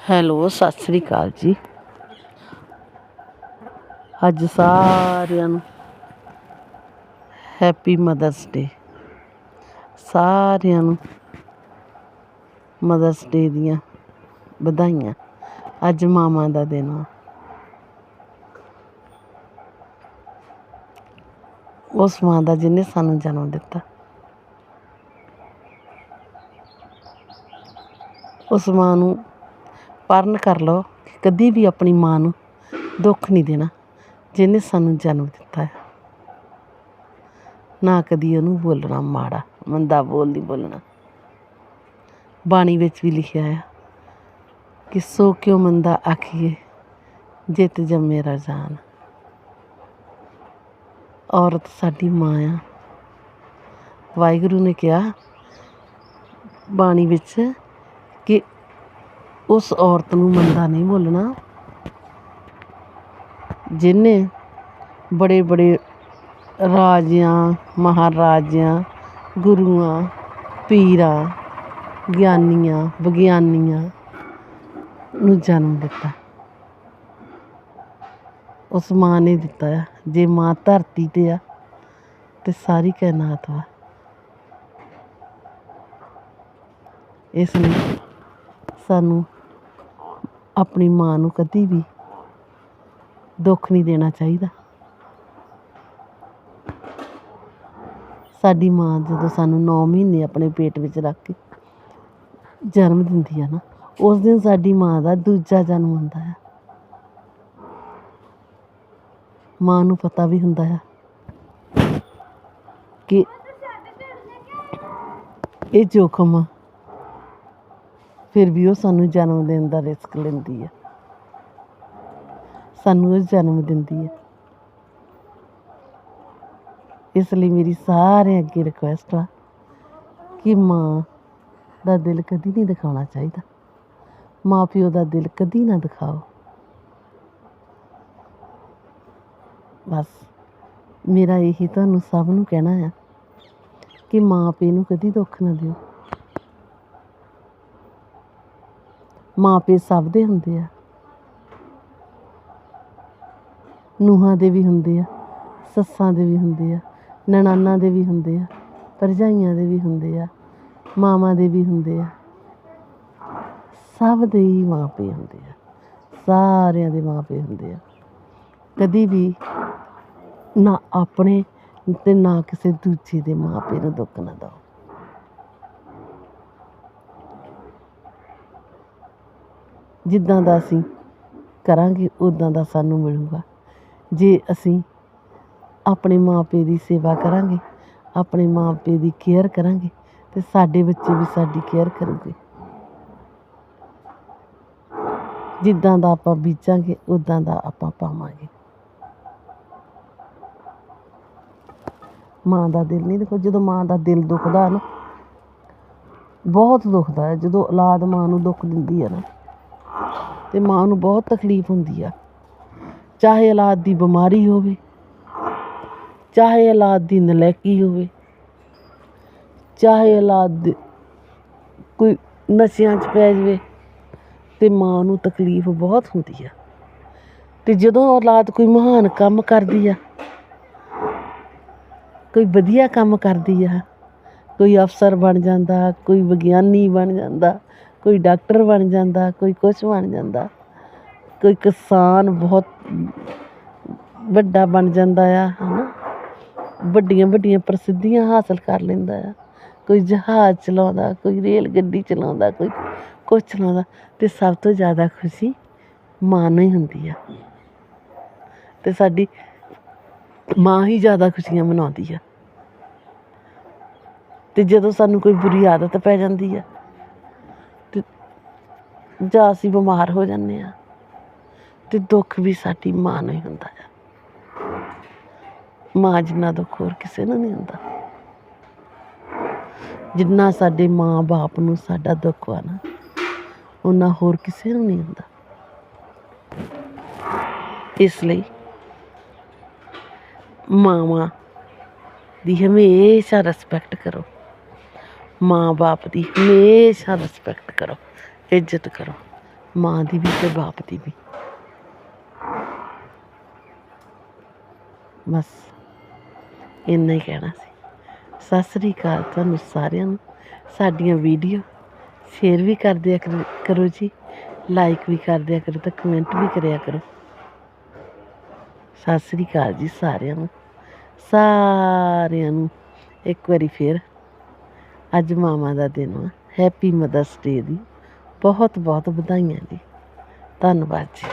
Hello, Sat Sri ਅਕਾਲ ਜੀ। ਅੱਜ ਸਾਰਿਆਂ ਨੂੰ ਹੈਪੀ ਮਦਰਸ ਡੇ। ਸਾਰਿਆਂ ਨੂੰ ਮਦਰਸ ਡੇ ਦੀਆਂ ਵਧਾਈਆਂ। ਅੱਜ ਮਾਵਾਂ ਦਾ ਦਿਨ ਆ। ਉਸ ਮਾਂ ਦਾ ਜਿਹਨੇ ਸਾਨੂੰ ਜਨਮ ਦਿੱਤਾ। ਉਸ ਮਾਂ ਨੂੰ ਪਰਨ ਕਰ ਲਓ ਕਿ ਕਦੀ ਵੀ ਆਪਣੀ ਮਾਂ ਨੂੰ ਦੁੱਖ ਨਹੀਂ ਦੇਣਾ, ਜਿਹਨੇ ਸਾਨੂੰ ਜਨਮ ਦਿੱਤਾ ਹੈ। ਨਾ ਕਦੀ ਉਹਨੂੰ ਬੋਲਣਾ ਮਾੜਾ, ਮੰਦਾ ਬੋਲ ਨਹੀਂ ਬੋਲਣਾ। ਬਾਣੀ ਵਿੱਚ ਵੀ ਲਿਖਿਆ ਹੈ ਕਿ ਸੋ ਕਿਉ ਮੰਦਾ ਆਖੀਏ, ਜਿਤ ਜੰਮੇ ਰਜ਼ਾਨ ਔਰਤ ਸਾਡੀ ਮਾਂ ਆ। ਵਾਹਿਗੁਰੂ ਨੇ ਕਿਹਾ ਬਾਣੀ ਵਿੱਚ ਕਿ ਉਸ ਔਰਤ ਨੂੰ ਮੰਦਾ ਨਹੀਂ ਬੋਲਣਾ। ਜਿਹਨੇ ਬੜੇ ਬੜੇ ਰਾਜਿਆਂ, ਮਹਾਰਾਜਿਆਂ, ਗੁਰੂਆਂ, ਪੀਰਾਂ, ਗਿਆਨੀਆਂ, ਵਿਗਿਆਨੀਆਂ ਨੂੰ ਜਨਮ ਦਿੱਤਾ। ਉਸ ਮਾਂ ਨੇ ਦਿੱਤਾ ਆ। ਜੇ ਮਾਂ ਧਰਤੀ ਤੇ ਆ, ਤੇ ਸਾਰੀ ਕਾਇਨਾਤ ਵਾ। ਇਸ ਲਈ ਸਾਨੂੰ ਆਪਣੀ ਮਾਂ ਨੂੰ ਕਦੀ ਵੀ ਦੁੱਖ ਨਹੀਂ ਦੇਣਾ ਚਾਹੀਦਾ। ਸਾਡੀ ਮਾਂ ਜਦੋਂ ਸਾਨੂੰ 9 ਮਹੀਨੇ ਆਪਣੇ ਪੇਟ ਵਿੱਚ ਰੱਖ ਕੇ ਜਨਮ ਦਿੰਦੀ ਆ ਨਾ, ਉਸ ਦਿਨ ਸਾਡੀ ਮਾਂ ਦਾ ਦੂਜਾ ਜਨਮ ਹੁੰਦਾ ਹੈ ਮਾਂ ਨੂੰ ਪਤਾ ਵੀ ਹੁੰਦਾ ਆ ਕਿ ਇਹ ਜੋਖਮ ਆ। ਫਿਰ ਵੀ ਉਹ ਸਾਨੂੰ ਜਨਮ ਦੇਣ ਦਾ ਰਿਸਕ ਲੈਂਦੀ ਹੈ ਸਾਨੂੰ ਉਹ ਜਨਮ ਦਿੰਦੀ ਹੈ ਇਸ ਲਈ ਮੇਰੀ ਸਾਰਿਆਂ ਅੱਗੇ ਰਿਕੁਐਸਟ ਆ ਕਿ ਮਾਂ ਦਾ ਦਿਲ ਕਦੀ ਨਹੀਂ ਦਿਖਾਉਣਾ ਚਾਹੀਦਾ। ਮਾਂ ਪਿਓ ਦਾ ਦਿਲ ਕਦੀ ਨਾ ਦਿਖਾਓ। ਬਸ, ਮੇਰਾ ਇਹੀ ਤੁਹਾਨੂੰ ਸਭ ਨੂੰ ਕਹਿਣਾ ਆ ਕਿ ਮਾਂ ਪਿਓ ਨੂੰ ਕਦੀ ਦੁੱਖ ਨਾ ਦਿਓ। ਮਾਂ ਪਿਓ ਸਭ ਦੇ ਹੁੰਦੇ ਆ। ਨੂਹਾਂ ਦੇ ਵੀ ਹੁੰਦੇ ਆ, ਸੱਸਾਂ ਦੇ ਵੀ ਹੁੰਦੇ ਆ ਨਨਾਨਾ ਦੇ ਵੀ ਹੁੰਦੇ ਆ, ਭਰਜਾਈਆਂ ਦੇ ਵੀ ਹੁੰਦੇ ਆ, ਮਾਵਾਂ ਦੇ ਵੀ ਹੁੰਦੇ ਆ। ਸਭ ਦੇ ਹੀ ਮਾਂ ਪਿਓ ਹੁੰਦੇ ਆ, ਸਾਰਿਆਂ ਦੇ ਮਾਂ ਪਿਓ ਹੁੰਦੇ ਆ। ਕਦੀ ਵੀ ਨਾ ਆਪਣੇ ਤੇ ਨਾ ਕਿਸੇ ਦੂਜੇ ਦੇ ਮਾਂ ਪਿਓ ਨੂੰ ਦੁੱਖ ਨਾ ਦਿਓ। ਜਿੱਦਾਂ ਦਾ ਅਸੀਂ ਕਰਾਂਗੇ ਉੱਦਾਂ ਦਾ ਸਾਨੂੰ ਮਿਲੂਗਾ। ਜੇ ਅਸੀਂ ਆਪਣੇ ਮਾਂ ਪਿਓ ਦੀ ਸੇਵਾ ਕਰਾਂਗੇ, ਆਪਣੇ ਮਾਂ ਪਿਓ ਦੀ ਕੇਅਰ ਕਰਾਂਗੇ, ਤੇ ਸਾਡੇ ਬੱਚੇ ਵੀ ਸਾਡੀ ਕੇਅਰ ਕਰੂਗੇ ਜਿੱਦਾਂ ਦਾ ਆਪਾਂ ਬੀਜਾਂਗੇ ਉਦਾਂ ਦਾ ਆਪਾਂ ਪਾਵਾਂਗੇ। ਮਾਂ ਦਾ ਦਿਲ ਨਹੀਂ, ਦੇਖੋ ਜਦੋਂ ਮਾਂ ਦਾ ਦਿਲ ਦੁਖਦਾ ਨਾ, ਬਹੁਤ ਦੁਖਦਾ ਹੈ। ਜਦੋਂ ਔਲਾਦ ਮਾਂ ਨੂੰ ਦੁੱਖ ਦਿੰਦੀ ਹੈ ਨਾ ਤੇ ਮਾਂ ਨੂੰ ਬਹੁਤ ਤਕਲੀਫ ਹੁੰਦੀ ਆ। ਚਾਹੇ ਔਲਾਦ ਦੀ ਬਿਮਾਰੀ ਹੋਵੇ, ਚਾਹੇ ਔਲਾਦ ਦੀ ਨਲਾਇਕੀ ਹੋਵੇ, ਚਾਹੇ ਔਲਾਦ ਦੇ- ਕੋਈ ਨਸ਼ਿਆਂ 'ਚ ਪੈ ਜਾਵੇ, ਤੇ ਮਾਂ ਨੂੰ ਤਕਲੀਫ ਬਹੁਤ ਹੁੰਦੀ ਆ। ਤੇ ਜਦੋਂ ਔਲਾਦ ਕੋਈ ਮਹਾਨ ਕੰਮ ਕਰਦੀ ਆ, ਕੋਈ ਵਧੀਆ ਕੰਮ ਕਰਦੀ ਆ, ਕੋਈ ਅਫਸਰ ਬਣ ਜਾਂਦਾ, ਕੋਈ ਵਿਗਿਆਨੀ ਬਣ ਜਾਂਦਾ ਕੋਈ ਡਾਕਟਰ ਬਣ ਜਾਂਦਾ, ਕੋਈ ਕੁਛ ਬਣ ਜਾਂਦਾ, ਕੋਈ ਕਿਸਾਨ ਬਹੁਤ ਵੱਡਾ ਬਣ ਜਾਂਦਾ ਆ ਹੈ ਨਾ ਵੱਡੀਆਂ ਵੱਡੀਆਂ ਪ੍ਰਸਿੱਧੀਆਂ ਹਾਸਲ ਕਰ ਲੈਂਦਾ ਆ। ਕੋਈ ਜਹਾਜ਼ ਚਲਾਉਂਦਾ, ਕੋਈ ਰੇਲ ਗੱਡੀ ਚਲਾਉਂਦਾ, ਕੋਈ ਕੁਛ ਚਲਾਉਂਦਾ ਤੇ ਸਭ ਤੋਂ ਜ਼ਿਆਦਾ ਖੁਸ਼ੀ ਮਾਂ ਨੂੰ ਹੀ ਹੁੰਦੀ ਆ। ਤੇ ਸਾਡੀ ਮਾਂ ਹੀ ਜ਼ਿਆਦਾ ਖੁਸ਼ੀਆਂ ਮਨਾਉਂਦੀ ਆ। ਤੇ ਜਦੋਂ ਸਾਨੂੰ ਕੋਈ ਬੁਰੀ ਆਦਤ ਪੈ ਜਾਂਦੀ ਆ ਜਾਂ ਅਸੀਂ ਬਿਮਾਰ ਹੋ ਜਾਂਦੇ ਆ ਤੇ ਦੁੱਖ ਵੀ ਸਾਡੀ ਮਾਂ ਨੂੰ ਹੀ ਹੁੰਦਾ ਆ। ਮਾਂ ਜਿੰਨਾ ਦੁੱਖ ਹੋਰ ਕਿਸੇ ਨੂੰ ਨਹੀਂ ਹੁੰਦਾ। ਜਿੰਨਾ ਸਾਡੇ ਮਾਂ ਬਾਪ ਨੂੰ ਸਾਡਾ ਦੁੱਖ ਆ ਨਾ ਉਹਨਾਂ ਹੋਰ ਕਿਸੇ ਨੂੰ ਨਹੀਂ ਹੁੰਦਾ। ਇਸ ਲਈ ਮਾਵਾਂ ਦੀ ਹਮੇਸ਼ਾ ਰਿਸਪੈਕਟ ਕਰੋ। ਮਾਂ ਬਾਪ ਦੀ ਹਮੇਸ਼ਾ ਰਿਸਪੈਕਟ ਕਰੋ। ਇੱਜ਼ਤ ਕਰੋ। ਮਾਂ ਦੀ ਵੀ ਤੇ ਬਾਪ ਦੀ ਵੀ। ਬਸ, ਇੰਨਾ ਹੀ ਕਹਿਣਾ ਸੀ। ਸਤਿ ਸ੍ਰੀ ਅਕਾਲ ਤੁਹਾਨੂੰ ਸਾਰਿਆਂ ਨੂੰ। ਸਾਡੀਆਂ ਵੀਡੀਓ ਸ਼ੇਅਰ ਵੀ ਕਰ ਦਿਆ ਕਰੋ- ਜੀ। ਲਾਈਕ ਵੀ ਕਰ ਦਿਆ ਕਰੋ ਤੇ ਕਮੈਂਟ ਵੀ ਕਰਿਆ ਕਰੋ। ਸਤਿ ਸ੍ਰੀ ਅਕਾਲ ਜੀ ਸਾਰਿਆਂ ਨੂੰ। ਸਾਰਿਆਂ ਨੂੰ ਇੱਕ ਵਾਰੀ ਫੇਰ। ਅੱਜ ਮਾਮਾ ਦਾ ਦਿਨ ਵਾ। ਹੈਪੀ ਮਦਰਸ ਡੇ ਦੀ। ਬਹੁਤ ਬਹੁਤ ਵਧਾਈਆਂ ਜੀ। ਧੰਨਵਾਦ ਜੀ।